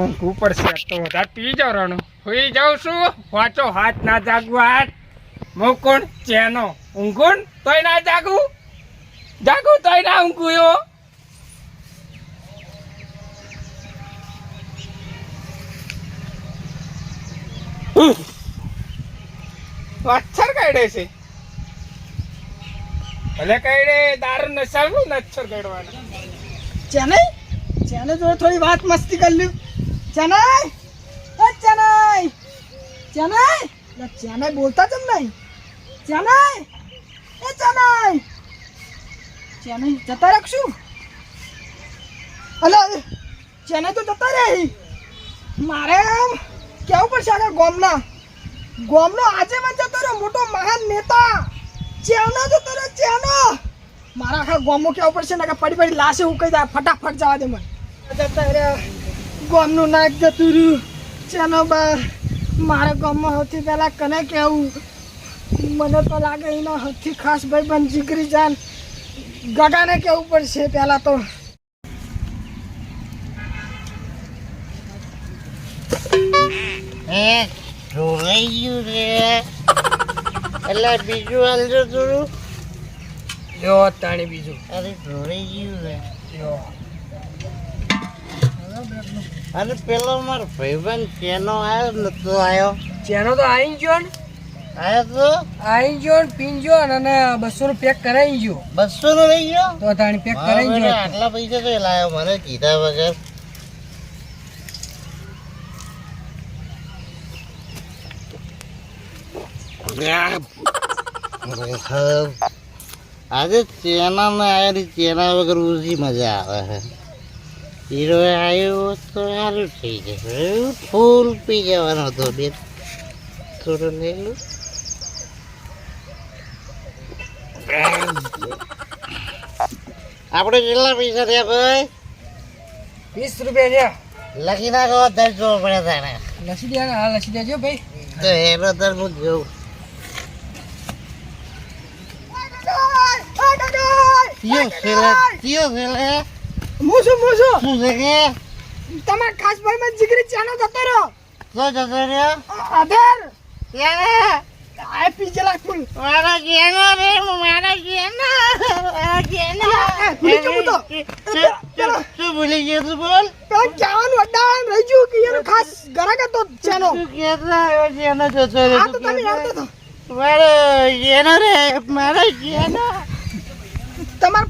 ઊંઘ ઉપર છે તો વધારે પી જાવ રણું. હોઈ જાઉં છું. વાંચો, હાથ ના જાગવું, હાથ. મૂકુણ ચેનો. ઊંઘુણ તોય ના જાગું. જાગું તોય ના ઊંઘું યો મચ્છર કાઢે છે. ભલે કાઢે, દારૂ નશાનું મચ્છર કાઢવાના. ચેને ચેનઈ જોડે થોડી વાત મસ્તી કરી ચેનઈ? એ ચેનઈ? ચેનઈ? લે ચેનઈ બોલતા જ નહીં. ચેનઈ? એ ચેનઈ? ચેનઈ જતા રાખશું? અલા ચેનઈ તો જતા રહે. મારે કેવું પડશે આગળ ગોમના? ગોમનો આજે પણ જતો રહ્યો, મોટો મહાન નેતા. ચેનો જતો રહ્યો, ચેનો? મારા આખા ગોમો કેવું પડશે ને કે પડી પડી લાશે ઉકાઈ જાય ફટાફટ જવા દે મને. જતા રહ્યા. ગોમનું નાક જતું રહ્યું. ચાલો બા મારા ગામમાં સૌથી પહેલાં કને કહેવું. મને તો લાગે એના સૌથી ખાસ ભાઈ બન જીગરી જાન. ગગાને કહેવું પડશે પહેલાં તો. હે ઢોળાઈ ગયું રે. એટલે બીજું હાલજો થોડું. જો તાણી બીજું. અરે ઢોળાઈ ગયું રે. લ્યો. અરે પેલો મારો ભાઈબંધ ચેનો આવ્યો નતો આવ્યો ચેનો તો આવી ગયો ને. આવ્યો તો? આઈ ગયો ને પીન ગયો અને બસો નું પેક કરાઈ ગયો. બસો નો રહી ગયો? તો તાણી પેક મારા ગયો આટલા પૈસા તો લાવ્યો મને કીધા વગર. આજે ચેના ને આવ્યા ચેના વગર ઓછી મજા આવે છે. હીરો આવ્યો તો સારું થઈ જાય ફૂલ પી જવાનો હતો બે થોડો લઈ લો આપણે કેટલા પૈસા થયા ભાઈ? વીસ રૂપિયા લખી નાખો દસ જોવો પડે તારે લસી દે હા લસી દેજો ભાઈ. તો એનો દર હું જોઉં. યો ખેલા યો છેલ્લે હું છું શું છે કે? તમાર ખાસ ભાઈ માં જીગરી ચાનો જતો રહ્યો. તો જતો રહ્યો? ક્યારે? આ પીજે લાખ ફૂલ મારા જેનો રે મારા જેનો જેનો ભૂલી ગયો તો. શું- શું ભૂલી ગયો તું બોલ? પેલા કહેવાનું અડાવાનું રહી ગયું કે એનો ખાસ ગરાક હતો ચેનો તું કહેતો આવ્યો જેનો જતો રહ્યો આ તો તમે આવતો તો. મારો જેનો રે મારા જેનો તમાર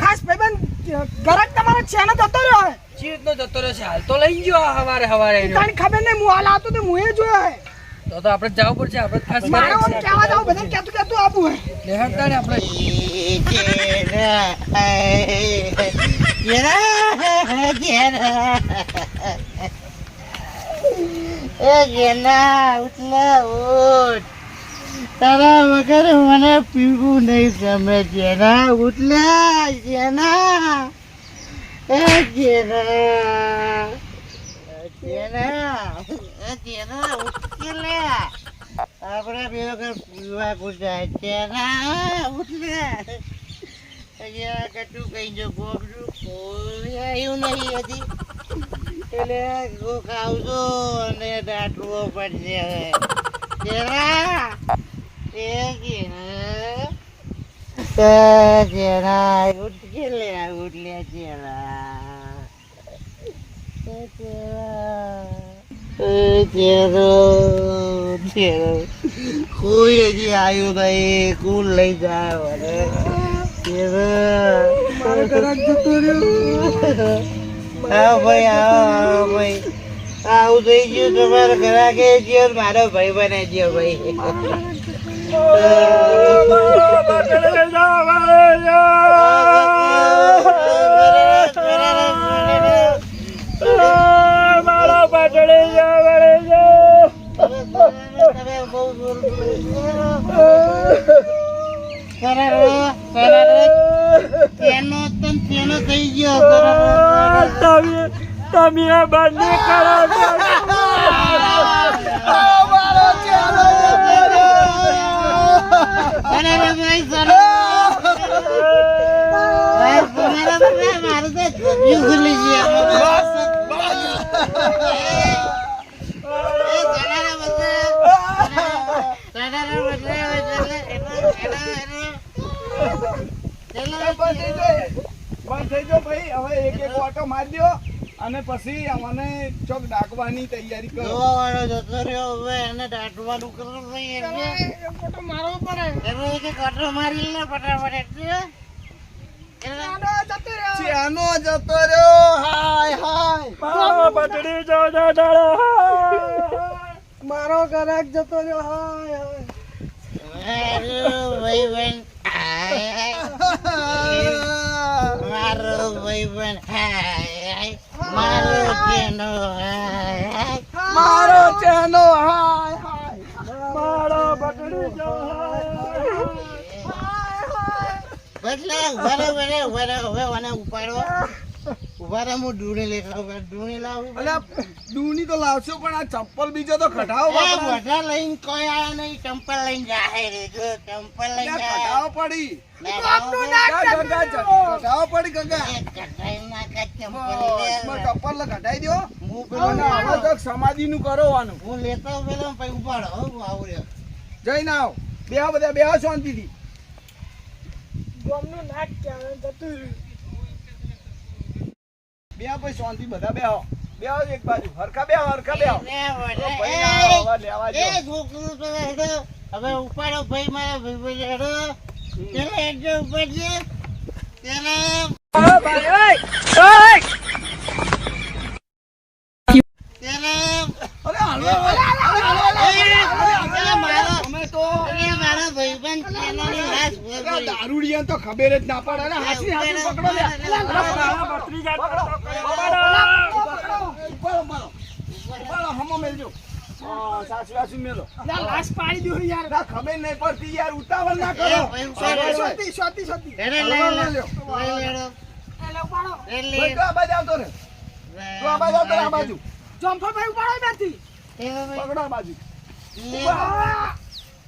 ખાસ ભાઈબંધ ગરાક તમારે ચેનો જતો રહ્યો હે ચીતનો જતો રહ્યો છે હાલ તો લઈ ગયો આ હવારે હવારે એનો. તને ખબર નહીં હું હાલ આવતો તો મુએ જોયો હે તો તો આપણે જવું પડશે આપણે ખાસ મારે ઓમ કેવા જાવ બધા કે તું કે તું આપવું હે લેહડતા ને આપણે તારા વગર મને પીવું નહીં ગમે જેના ઉઠલા જેના, એ જેના જેના બે વગર પીવા ગુજાય કટું કઈ જો ગોબરું કોઈ આવ્યું નહીં હતી એટલે આવજો અને દાટવો પડશે હવે. આવ્યું નહીં કોણ લઈ જાય હા ભાઈ હા ભાઈ આવું થઈ ગયું તમારે ઘરા કે જીઓ મારો ભાઈ બને ગયો ભાઈ. તેનો તેનો થઈ ગયો તમે તમે આ બંને કરો બંધ થઈ જો ભાઈ. હવે એક એક ઓટો મારી દો. અને પછી અમને ચોક ડાકવાની તૈયારી કરો. જોવા વાળો જતો રહ્યો હવે એને ડાટવાનું કરો ભાઈ એટલે. એ ફોટો મારવો પડે. એટલે એક કટરો મારી લે ફટાફટ એટલે. એટલે જતો રહ્યો. ચાનો જતો રહ્યો. હાય હાય. મારો બટડી જો દાડા મારો ગરાક જતો રહ્યો. હાય હાય મારો ભાઈબંધ હાય મારો ભાઈબંધ હાય મારો કેનો હાય મારો ચાનો હાય હાય મારો બટડી જો ઊભા રહો ઊભા ઊભા રહો હવે મને ઉપાડો. ઊભા રહો હું ડૂણી લેખા ડૂણી લાવું અલ્યા દૂની તો લાવશો પણ આ ચપ્પલ બીજો તો કઢાવો બધા લઈને કોઈ આયા નહીં ચંપલ લઈને જાય રે જો ચંપલ લઈને કઢાવો પડી. કઢાવો પડી ગંગા કઢાઈ નાખા ચંપલ બસ, બસ, ચપ્પલ કઢાઈ દો હું પેલો અને હવે તો સમાધિ નું કરવાનું હું લેતો પેલો પછી ઉપાડો હો, હું આવું રહ્યો. જઈને આવ બેહો બધા બેહો શાંતિથી. ગોમનું નાક ક્યાં જતું પછી શાંતિ બધા બેહો. બેહો એક બાજુ. હરખા બેહો હરખા બેહો. એ છોકરું તો હેડો. હવે ઉપાડો ભાઈ મારા ભાઈ ભાઈ હેડો ચાલો હેડો ઉપાડજે ચાલો અરે હાલો એ, મારો અમે તો એ મારો દારૂડિયાને તો ખબર જ ના પડે. ને હાથી હાથી પકડો લે. હમો મેલજો. સાસુ સાસુ મેલો. લાશ પાડી દો યાર. ના ખબર નહીં પડતી યાર. ઉતાવળ ના કરો. સોતી સોતી સોતી લે, લે. લઈ લે. તું આ બાજુ આવતો રે તું આ બાજુ આવતો આ બાજુ. જંફાભાઈ ઉપાડો પકડો બાજુ.